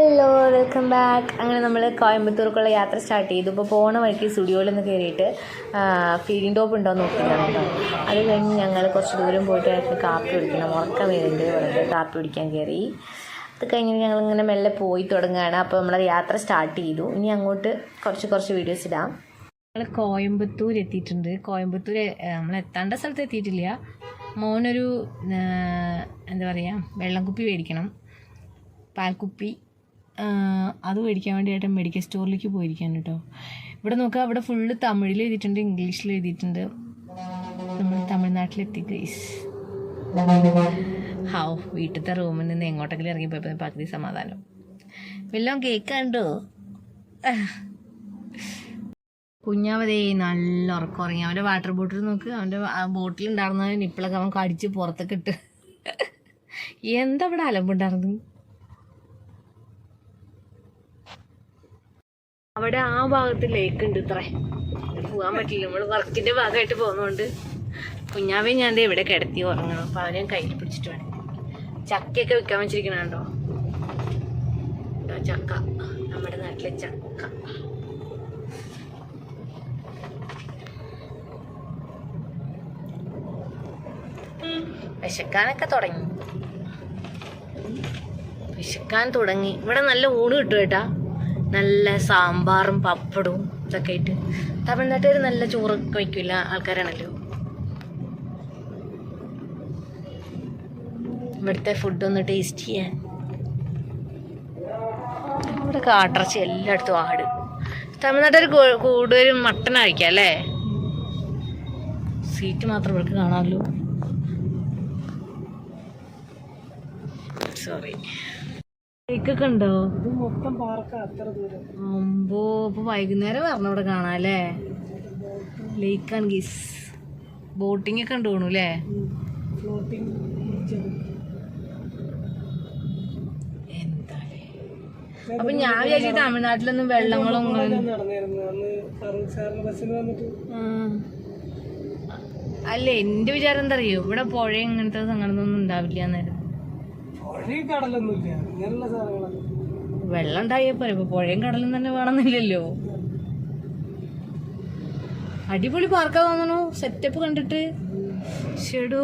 Hello welcome back അങ്ങനെ നമ്മൾ കോയമ്പത്തൂർക്കുള്ള യാത്ര സ്റ്റാർട്ട് ചെയ്തു. ഇപ്പോൾ പോണ വഴിക്ക് സ്റ്റുഡിയോയിൽ നിന്ന് കയറിയിട്ട് ഫീഡിങ് ടോപ്പ് ഉണ്ടോ എന്ന് നോക്കിയിട്ടാണ് കേട്ടോ. അത് കഴിഞ്ഞ് ഞങ്ങൾ കുറച്ച് ദൂരം പോയിട്ട് ആയിരുന്നു കാപ്പി കുടിക്കണം. ഉറക്കം വരുന്നുണ്ട് പറഞ്ഞിട്ട് കാപ്പി കുടിക്കാൻ കയറി അത് കഴിഞ്ഞ് ഞങ്ങളിങ്ങനെ മെല്ലെ പോയി തുടങ്ങുകയാണ്. അപ്പോൾ നമ്മൾ യാത്ര സ്റ്റാർട്ട് ചെയ്തു. ഇനി അങ്ങോട്ട് കുറച്ച് കുറച്ച് വീഡിയോസ് ഇടാം. ഞങ്ങൾ കോയമ്പത്തൂർ എത്തിയിട്ടുണ്ട്. കോയമ്പത്തൂർ നമ്മൾ എത്തേണ്ട സ്ഥലത്ത് എത്തിയിട്ടില്ല. മോനൊരു എന്താ പറയുക വെള്ളം കുപ്പി മേടിക്കണം. പാൽക്കുപ്പി അത് മേടിക്കാൻ വേണ്ടിയിട്ട് മെഡിക്കൽ സ്റ്റോറിലേക്ക് പോയിരിക്കാൻ കേട്ടോ. ഇവിടെ നോക്കുക അവിടെ ഫുള്ള് തമിഴിൽ എഴുതിയിട്ടുണ്ട് ഇംഗ്ലീഷിൽ എഴുതിയിട്ടുണ്ട്. നമ്മൾ തമിഴ്നാട്ടിലെത്തി ഗൈസ് ഹാവ് വീട്ടിലത്തെ റൂമിൽ നിന്ന് എങ്ങോട്ടെങ്കിലും ഇറങ്ങി പോയപ്പോൾ പകുതി സമാധാനം. വല്ലതും കേൾക്കാണ്ടോ കുഞ്ഞാവതേ നല്ല ഉറക്കം ഉറങ്ങി. അവന്റെ വാട്ടർ ബോട്ടിൽ നോക്ക് അവന്റെ ബോട്ടിൽ ഉണ്ടായിരുന്ന നിപ്പിളൊക്കെ അവൻ കടിച്ച് പുറത്തൊക്കെ ഇട്ട്. എന്താ ഇവിടെ അലമ്പുണ്ടായിരുന്നു അവിടെ ആ ഭാഗത്ത് ലേക്ക് ഉണ്ട് ഇത്രേ. പോകാൻ പറ്റില്ല. നമ്മൾ വർക്കിന്റെ ഭാഗമായിട്ട് പോകുന്നതുകൊണ്ട് കുഞ്ഞാവേ ഞാൻ ഇവിടെ കിടത്തി ഉറങ്ങണം. അപ്പൊ അവനെ കയ്യിൽ പിടിച്ചിട്ട് വേണം. ചക്കയൊക്കെ വിൽക്കാൻ വെച്ചിരിക്കണോ ചക്ക. നമ്മുടെ നാട്ടിലെ ചക്ക. വിശക്കാനൊക്കെ തുടങ്ങി. വിശക്കാൻ തുടങ്ങി. ഇവിടെ നല്ല ഊണ് കിട്ടും കേട്ടാ. നല്ല സാമ്പാറും പപ്പടവും ഇതൊക്കെ ആയിട്ട്. തമിഴ്നാട്ടുകാർ നല്ല ചോറൊക്കെ വയ്ക്കില്ല ആൾക്കാരാണല്ലോ. ഇവിടുത്തെ ഫുഡ് ഒന്ന് ടേസ്റ്റ് ചെയ്യാൻ. ഇവിടെ കാട്ടിറച്ചി എല്ലായിടത്തും ആട്. തമിഴ്നാട്ടുകാർ കൂടുതലും മട്ടൻ കഴിക്കാം അല്ലേ? സീറ്റ് മാത്രം ഇവർക്ക് കാണാമല്ലോ. സോറി കേക്കൊക്കെ ഉണ്ടോ? ഇത് മൊത്തം പാർക്ക അത്ര ദൂരം. അമ്പോ ഇപ്പൊ വൈകുന്നേരം വരണം ഇവിടെ കാണാല്ലേ? ലേക്ക് ആൻഡ് ഗീസ് ബോട്ടിംഗ് ഒക്കെ ഉണ്ട് അല്ലേ? അപ്പൊ ഞാൻ വിചാരിച്ചു തമിഴ്നാട്ടിലൊന്നും വെള്ളങ്ങളും. അല്ല എന്റെ വിചാരം എന്താ അറിയോ? ഇവിടെ പുഴ ഇങ്ങനത്തെ സംഗതിയൊന്നും ഉണ്ടാവില്ല എന്നായിരുന്നു പുഴ കടലൊന്നുമില്ല. ഇങ്ങനെയുള്ള സാധനങ്ങളൊക്കെ വെള്ളം ഉണ്ടായപ്പോ ഇപ്പൊ പുഴയും കടലും തന്നെ വേണമെന്നില്ലല്ലോ. അടിപൊളി പാർക്കാ തോന്നണു. സെറ്റപ്പ് കണ്ടിട്ട്. ഷെഡോ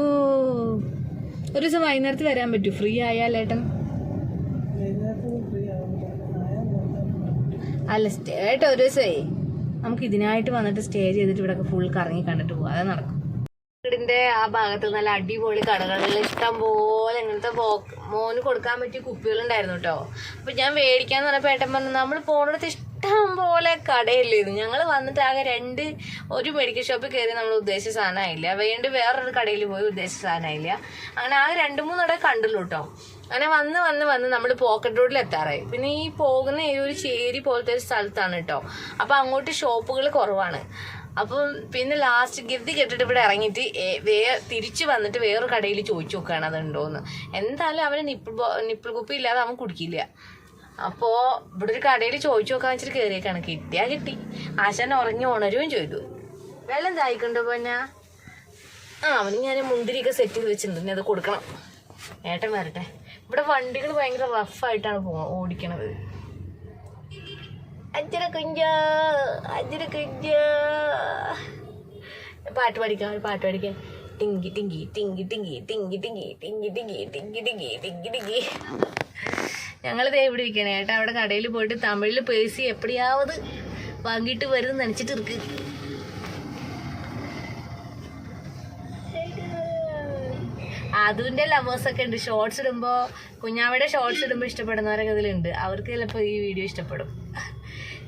ഒരു ദിവസം വൈകുന്നേരത്ത് വരാൻ പറ്റൂ. ഫ്രീ ആയാലേട്ടൻ ഏട്ടൻ അല്ല സ്റ്റേ ആയിട്ട് ഒരു ദിവസമേ നമുക്ക് ഇതിനായിട്ട് വന്നിട്ട് സ്റ്റേ ചെയ്തിട്ട് ഇവിടെ ഫുൾ കറങ്ങി കണ്ടിട്ട് പോവാം. അത് നടക്കും. വീടിന്റെ ആ ഭാഗത്ത് നല്ല അടിപൊളി കടകളിൽ ഇഷ്ടം പോലെ ഇങ്ങനത്തെ മോന് കൊടുക്കാൻ പറ്റിയ കുപ്പികളുണ്ടായിരുന്നു കേട്ടോ അപ്പൊ ഞാൻ മേടിക്കാന്ന് പറഞ്ഞപ്പോ ഏട്ടൻ പറഞ്ഞു നമ്മൾ പോണടുത്ത് ഇഷ്ടം പോലെ കടയില്ലായിരുന്നു ഞങ്ങൾ വന്നിട്ട് ആകെ രണ്ട് ഒരു മെഡിക്കൽ ഷോപ്പിൽ കയറി നമ്മൾ ഉദ്ദേശിച്ച സാധനമായില്ല. വേണ്ടി വേറൊരു കടയിൽ പോയി ഉദ്ദേശിച്ച സാധനമായില്ല. അങ്ങനെ ആകെ രണ്ട് മൂന്ന് കട കണ്ടുള്ളൂ കേട്ടോ അങ്ങനെ വന്ന് വന്ന് വന്ന് നമ്മൾ പോക്കറ്റ് റോഡിൽ എത്താറായി. പിന്നെ ഈ പോകുന്ന ഈ ഒരു ചേരി പോലത്തെ ഒരു സ്ഥലത്താണ് കേട്ടോ അപ്പൊ അങ്ങോട്ട് ഷോപ്പുകൾ കുറവാണ്. അപ്പം പിന്നെ ലാസ്റ്റ് ഗതി കെട്ടിട്ട് ഇവിടെ ഇറങ്ങിയിട്ട് വേ തിരിച്ചു വന്നിട്ട് വേറൊരു കടയിൽ ചോദിച്ചു നോക്കുകയാണ് അതുണ്ടോന്ന്. എന്തായാലും അവന് നിപ്പിൾ നിപ്പിൾ കുപ്പി ഇല്ലാതെ അവൻ കുടിക്കില്ല. അപ്പോൾ ഇവിടെ ഒരു കടയിൽ ചോദിച്ചു നോക്കാൻ വെച്ചിട്ട് കയറിയേക്കാണ്. കിട്ടിയാ കിട്ടി. ആശാൻ ഉറങ്ങി ഉണരുകയും ചെയ്തു. വെള്ളം ദാഹിക്കണ്ടോ പോന്ന? ആ അവന് ഞാൻ മുന്തിരിയൊക്കെ സെറ്റ് ചെയ്ത് വെച്ചിട്ടുണ്ട്. ഇനി അത് കൊടുക്കണം. ഏട്ടൻ വരട്ടെ. ഇവിടെ വണ്ടികൾ ഭയങ്കര റഫായിട്ടാണ് പോ ഓടിക്കണത്. അഞ്ചര കുഞ്ച അഞ്ചര കുഞ്ച പാട്ട് പഠിക്കാം ഒരു പാട്ട് പഠിക്കാൻ ടിങ്കി ടിങ്കി ടിങ്കി ടിങ്കി ടിങ്കി ടിങ്കി ടിങ്കി ടിങ്കി ടിങ്കി ടിങ്കി ടിങ്കി ടിങ്കി ഞങ്ങളിത് എവിടെ ഇരിക്കണേ ഏട്ടാ അവിടെ കടയിൽ പോയിട്ട് തമിഴിൽ പേസി എപ്പടിയാവത് വാങ്ങിയിട്ട് വരുന്ന നനച്ചിട്ട് ഇരിക്ക് അതുവിന്റെ ലവേഴ്സൊക്കെ ഉണ്ട് ഷോർട്സ് ഇടുമ്പോൾ കുഞ്ഞാവയുടെ ഷോർട്സ് ഇടുമ്പോൾ ഇഷ്ടപ്പെടുന്നവരൊക്കെ ഇതിലുണ്ട് അവർക്ക് ചിലപ്പോൾ ഈ വീഡിയോ ഇഷ്ടപ്പെടും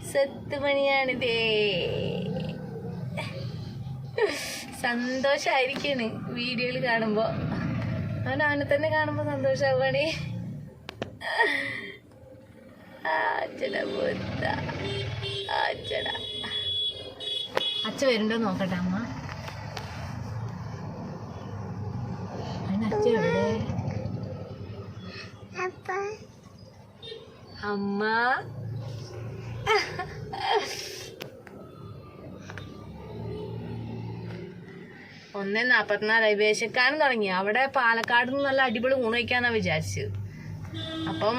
സത്ത് മണിയാണിതേ സന്തോഷായിരിക്കാണ് വീഡിയോയിൽ കാണുമ്പോൾ അവൻ അവനെ തന്നെ കാണുമ്പോൾ സന്തോഷമാവാണേ അച്ഛ വരുന്നുണ്ടോ നോക്കട്ടെ അമ്മ? അച്ഛ അമ്മ? ഒന്നേ നാപ്പത്തിനാലായി വേശക്കാരൻ തുടങ്ങി. അവിടെ പാലക്കാട് നിന്ന് നല്ല അടിപൊളി ഊണ് വിചാരിച്ചു അപ്പം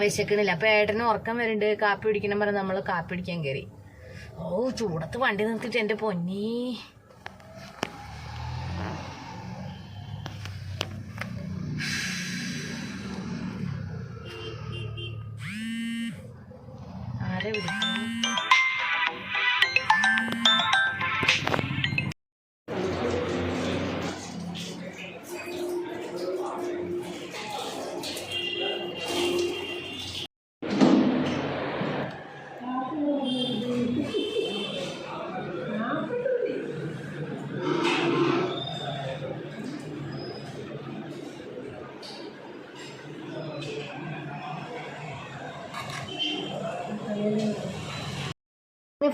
വിശക്കണില്ല അപ്പൊ ഏട്ടന് ഉറക്കം വരുന്നുണ്ട്. കാപ്പി പിടിക്കണം പറഞ്ഞ് നമ്മൾ കാപ്പി പിടിക്കാൻ കയറി ഓ ചൂടത്ത് വണ്ടി നിർത്തിട്ട് എന്റെ പൊന്നീ.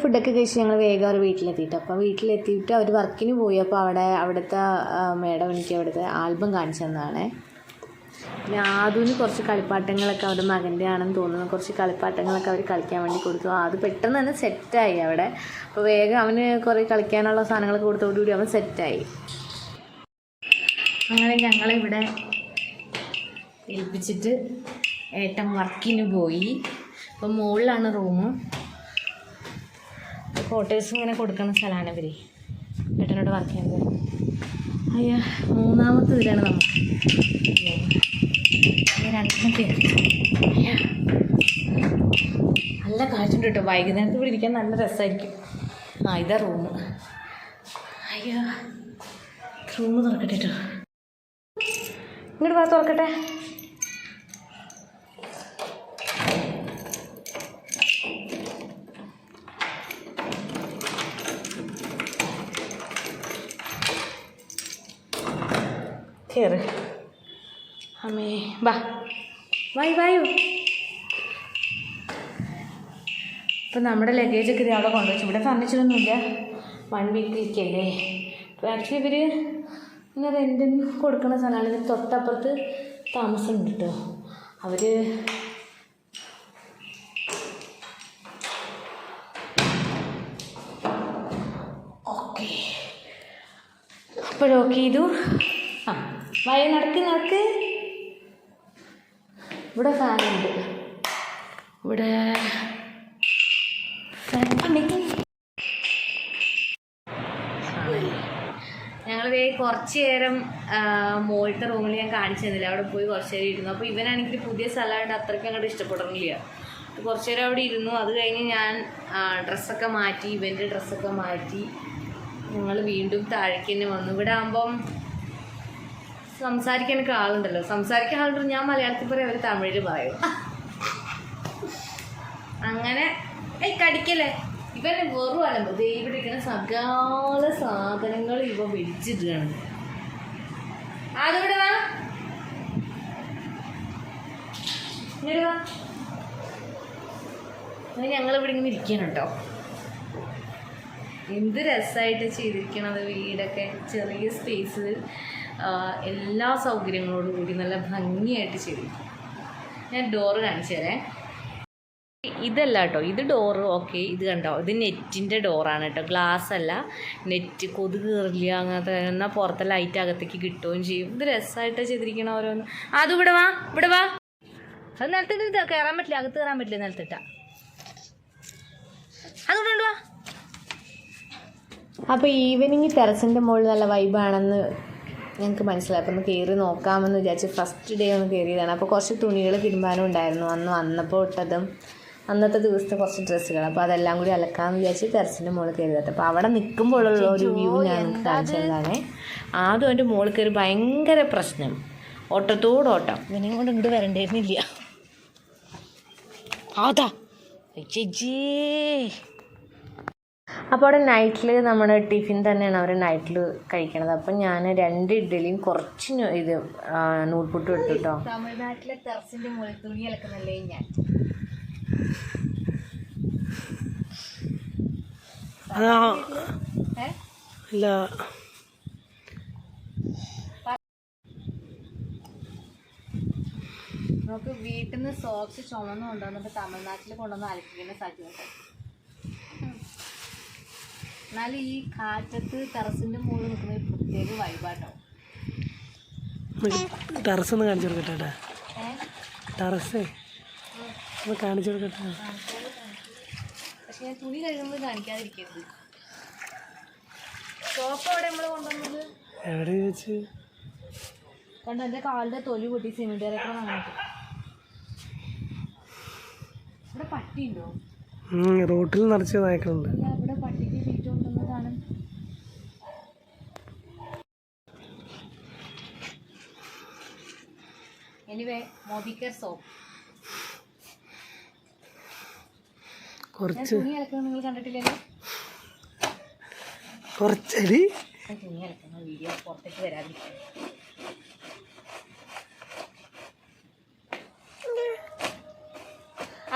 ഫുഡൊക്കെ കഴിച്ച് ഞങ്ങൾ വേഗം അവർ വീട്ടിലെത്തിയിട്ട് അപ്പോൾ വീട്ടിലെത്തിയിട്ട് അവർ വർക്കിന് പോയി. അപ്പോൾ അവിടെ അവിടുത്തെ മേഡം എനിക്ക് അവിടുത്തെ ആൽബം കാണിച്ചു തന്നതാണ് പിന്നെ ആദുവിന് കുറച്ച് കളിപ്പാട്ടങ്ങളൊക്കെ അവരുടെ മകന്റെ ആണെന്ന് തോന്നുന്നു. കുറച്ച് കളിപ്പാട്ടങ്ങളൊക്കെ അവർ കളിക്കാൻ വേണ്ടി കൊടുത്തു. അത് പെട്ടെന്ന് തന്നെ സെറ്റായി അവിടെ. അപ്പോൾ വേഗം അവന് കുറേ കളിക്കാനുള്ള സാധനങ്ങളൊക്കെ കൊടുത്തോടുകൂടി അവൻ സെറ്റായി. അങ്ങനെ ഞങ്ങളിവിടെ ഏൽപ്പിച്ചിട്ട് ഏട്ടൻ വർക്കിന് പോയി. അപ്പം മുകളിലാണ് റൂം ക്വാർട്ടേഴ്സ് ഇങ്ങനെ കൊടുക്കുന്ന സ്ഥലമാണ് ഇവർ ഏട്ടനോട് വർക്ക് ചെയ്യുന്നത് അയ്യാ മൂന്നാമത്തെ ഇതിലാണ് നമുക്ക് ഇത് രണ്ടെണ്ണം കയറി അയ്യ. നല്ല കാറ്റുണ്ട് കേട്ടോ. വൈകുന്നേരത്ത് ഇവിടെ ഇരിക്കാൻ നല്ല രസമായിരിക്കും ആ ഇതാ റൂം അയ്യോ. റൂം തുറക്കട്ടെ കേട്ടോ ഇങ്ങോട്ട് വാ തുറക്കട്ടെ. കയറ് അമ്മേ വാ വായു വായു ഇപ്പം നമ്മുടെ ലഗേജൊക്കെ ഇത് അവിടെ കൊണ്ടുവച്ചു. ഇവിടെ ഫർണിച്ചറൊന്നുമില്ല വൺ വീക്കിലേക്കല്ലേ അപ്പോൾ ആക്ച്വലി ഇവർ ഇങ്ങനെ റെന്റിന് കൊടുക്കുന്ന സ്ഥലമാണ് ഇതിന് തൊട്ടപ്പുറത്ത് താമസമുണ്ട് കേട്ടോ അവർ ഓക്കെ അപ്പോഴോക്കെ ചെയ്തു ആ. വയ നടക്ക് നടക്ക്. ഇവിടെ ഫാനുണ്ട്. ഇവിടെ ഞങ്ങൾ കുറച്ച് നേരം മോളത്തെ റൂമിൽ ഞാൻ കാണിച്ചു തന്നില്ല. അവിടെ പോയി കുറച്ച് നേരം ഇരുന്നു. അപ്പോൾ ഇവനാണെങ്കിൽ പുതിയ സ്ഥലമായിട്ട് അത്രയ്ക്ക് അങ്ങോട്ട് ഇഷ്ടപ്പെടണില്ല കുറച്ച് നേരം അവിടെ ഇരുന്നു. അത് കഴിഞ്ഞ് ഞാൻ ഡ്രസ്സൊക്കെ മാറ്റി ഇവന്റെ ഡ്രസ്സൊക്കെ മാറ്റി ഞങ്ങൾ വീണ്ടും താഴേക്ക് തന്നെ വന്നു. ഇവിടെ ആകുമ്പം സംസാരിക്കാനൊക്കെ ആളുണ്ടല്ലോ. സംസാരിക്കാൻ ആളുണ്ട് ഞാൻ മലയാളത്തിൽ പറയും അവർ തമിഴിൽ പറയും. അങ്ങനെ ഏയ് കടിക്കല്ലേ? ഇവന് വെറും അലമ്പ് ദേ ഇവിടെ ഇരിക്കുന്ന സകല സാധനങ്ങൾ ഇവ വെച്ചിട്ടാണ് അതിവിടെ വാ. ഞങ്ങൾ വാ. ഇങ്ങനെ ഇരിക്കണം കേട്ടോ. എന്ത് രസമായിട്ട് ചെയ്തിരിക്കണത് വീടൊക്കെ ചെറിയ സ്പേസ് എല്ലാ സൗകര്യങ്ങളോടും കൂടി നല്ല ഭംഗിയായിട്ട് ചെയ്തിരിക്കും. ഞാൻ ഡോറ് കാണിച്ചു തരാം. ഇതല്ല കേട്ടോ ഇത് ഡോറ് ഓക്കെ ഇത് കണ്ടോ? ഇത് നെറ്റിന്റെ ഡോറാണ് കേട്ടോ ഗ്ലാസ് അല്ല. നെറ്റ് കൊതുക് കയറില്ല അങ്ങനത്തെ എന്നാൽ പുറത്തെ ലൈറ്റ് അകത്തേക്ക് കിട്ടുകയും ചെയ്യും. ഇത് രസമായിട്ട് ചെയ്തിരിക്കണ ഓരോന്ന്. അത് ഇവിടെ വാ ഇവിടെ വാ. അത് നിലത്തിട്ട് കയറാൻ പറ്റില്ല അകത്ത് കയറാൻ പറ്റില്ല നിലത്തിട്ട. അതുകൊണ്ട് വാ. അപ്പോൾ ഈവനിങ് ടെറസിന്റെ മുകളിൽ നല്ല വൈബാണെന്ന് ഞങ്ങൾക്ക് മനസ്സിലായി. അപ്പോൾ ഒന്ന് കയറി നോക്കാമെന്ന് വിചാരിച്ച് ഫസ്റ്റ് ഡേ ഒന്ന് കയറിയതാണ് അപ്പോൾ കുറച്ച് തുണികൾ തിരുമ്പാനും ഉണ്ടായിരുന്നു അന്ന് വന്നപ്പോൾ ഇട്ടതും അന്നത്തെ ദിവസത്തെ കുറച്ച് ഡ്രസ്സുകൾ. അപ്പോൾ അതെല്ലാം കൂടി അലക്കാമെന്ന് വിചാരിച്ച് ടെറസിന്റെ മുകളിൽ കയറിയത് അപ്പോൾ അവിടെ നിൽക്കുമ്പോഴുള്ള ഒരു വ്യൂ ഞാൻ കാണിച്ചതാണ് കാണിച്ചു തന്നതാണ്. ആദ്യം എന്റെ മുകളിൽ കയറി ഭയങ്കര പ്രശ്നം. ഓട്ടത്തോട് ഓട്ടം. ഇവനെ കൊണ്ട് ഇങ്ങോട്ട് വരണ്ടായിരുന്നില്ല അതാ ചേച്ചി. അപ്പോൾ അവിടെ നൈറ്റിൽ നമ്മുടെ ടിഫിൻ തന്നെയാണ് അവർ നൈറ്റിൽ കഴിക്കണത്. അപ്പം ഞാൻ രണ്ട് ഇഡ്ഡലിയും കുറച്ച് ഇത് നൂൽപുട്ടും എടുത്തു കേട്ടോ തമിഴ്നാട്ടിലെ ടെറസിന്റെ മുകളിൽ തുണി അലക്കുന്നല്ലേ ഞാൻ അതാ ഇല്ല. നമുക്ക് വീട്ടിൽ നിന്ന് സോക്സ് ചുമന്ന് കൊണ്ടുവന്നിട്ട് തമിഴ്നാട്ടിൽ കൊണ്ടുവന്ന് അലക്കിക്കുന്ന സാധ്യത എന്നാലും ഈ കാറ്റത്ത് ടെറസിന്റെ മുകളിൽ നിൽക്കുന്ന പ്രത്യേക വൈബാട്ടോ ടെറസ് ഒന്ന് കാണിച്ചു കൊടുക്കട്ടെ ടെറസ്. ഒന്ന് കാണിച്ചു കൊടുക്കട്ടെ പക്ഷെ ഞാൻ തുണി കഴുകുമ്പോൾ കാണിക്കാതിരിക്കരുത്. സോപ്പ് എവിടെ നമ്മൾ കൊണ്ടുവന്നത്? എവിടെ ചോദിച്ചു? കണ്ട എന്റെ കാലിന്റെ തൊലി പൊട്ടി സിമെന്റ് ഇവിടെ പട്ടിയുണ്ടോ? റോട്ടിൽ നിറച്ച് നായ്ക്കളുണ്ട്. ഇവിടെ പട്ടിക്ക് എനിവേ മോബിക്കർ സോപ്പ് കുറച്ച് തുണി അലക്കുന്നത് നിങ്ങൾ കണ്ടിട്ടില്ലല്ലോ കുറച്ചടി തുണി അലക്കുന്ന വീഡിയോ പുറത്തേക്ക് വരാതിരിക്കും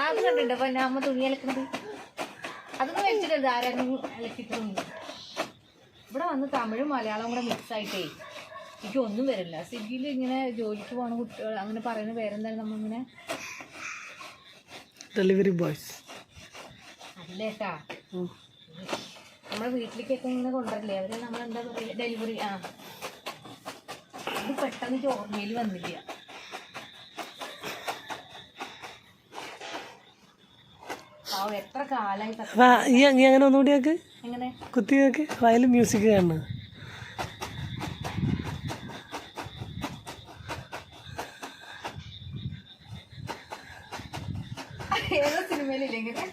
അത് കണ്ടിട്ടുണ്ടോ അപ്പൊ അമ്മ തുണി അലക്കുന്നത് അതൊന്നും വെച്ചിട്ടത് ആരെങ്കിലും അലക്കിട്ടൊന്നും ഇവിടെ വന്ന് തമിഴും മലയാളവും കൂടെ മിക്സ് ആയിട്ടേ എനിക്ക് ഒന്നും വരില്ല. സ്വിഗ്ഗിയിൽ ഇങ്ങനെ ജോലിക്ക് പോണ കുട്ടികൾ അങ്ങനെ പറയുന്ന പേരെന്താണ് നമ്മളിങ്ങനെ? ഡെലിവറി ബോയ്സ് അല്ലേട്ടാ നമ്മുടെ വീട്ടിലേക്കൊക്കെ ഇങ്ങനെ കൊണ്ടുവരില്ലേ? അവർ നമ്മളെന്താ പറയുക ഡെലിവറി ആ. ഇത് പെട്ടെന്ന് ഓർമ്മയിൽ വന്നില്ല. എത്ര കാലായി നീ അങ്ങനെ ഒന്നുകൂടി ആക്ക്. കുത്തി നോക്ക്. വയലിൽ മ്യൂസിക് കാണുന്നത്. ഏതോ സിനിമയിലില്ലെങ്കിൽ ഇങ്ങനെ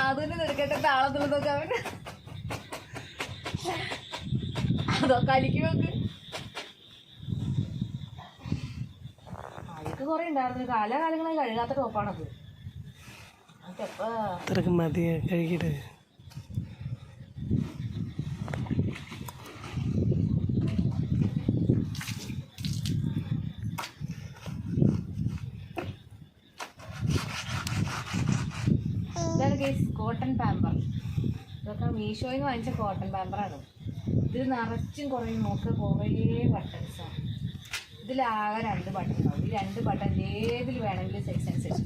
അതൊന്നും നിൽക്കട്ടെ താളത്തുള്ളതൊക്കെ അവൻ. അതോ കലിക്ക് നോക്ക്. അതൊക്കെ കുറെ ഉണ്ടായിരുന്നു. കാലാകാലങ്ങളായി കഴുകാത്ത ടോപ്പാണത്. അതൊക്കെ അത്രയ്ക്ക് മതി കഴുകിയിട്ട് ഇതാണ് കേസ് കോട്ടൺ പാമ്പർ ഇതൊക്കെ മീഷോയിൽ നിന്ന് വാങ്ങിച്ച കോട്ടൺ പാമ്പറാണ് ഇത് നിറച്ചും കുറേ നോക്ക് കുറേ ബട്ടൺസാണ് ഇതിലാകെ രണ്ട് ബട്ടൺ ഉണ്ടാവും. ഈ രണ്ട് ബട്ടൺ ഏതിൽ വേണമെങ്കിലും സൈസ് അനുസരിച്ച്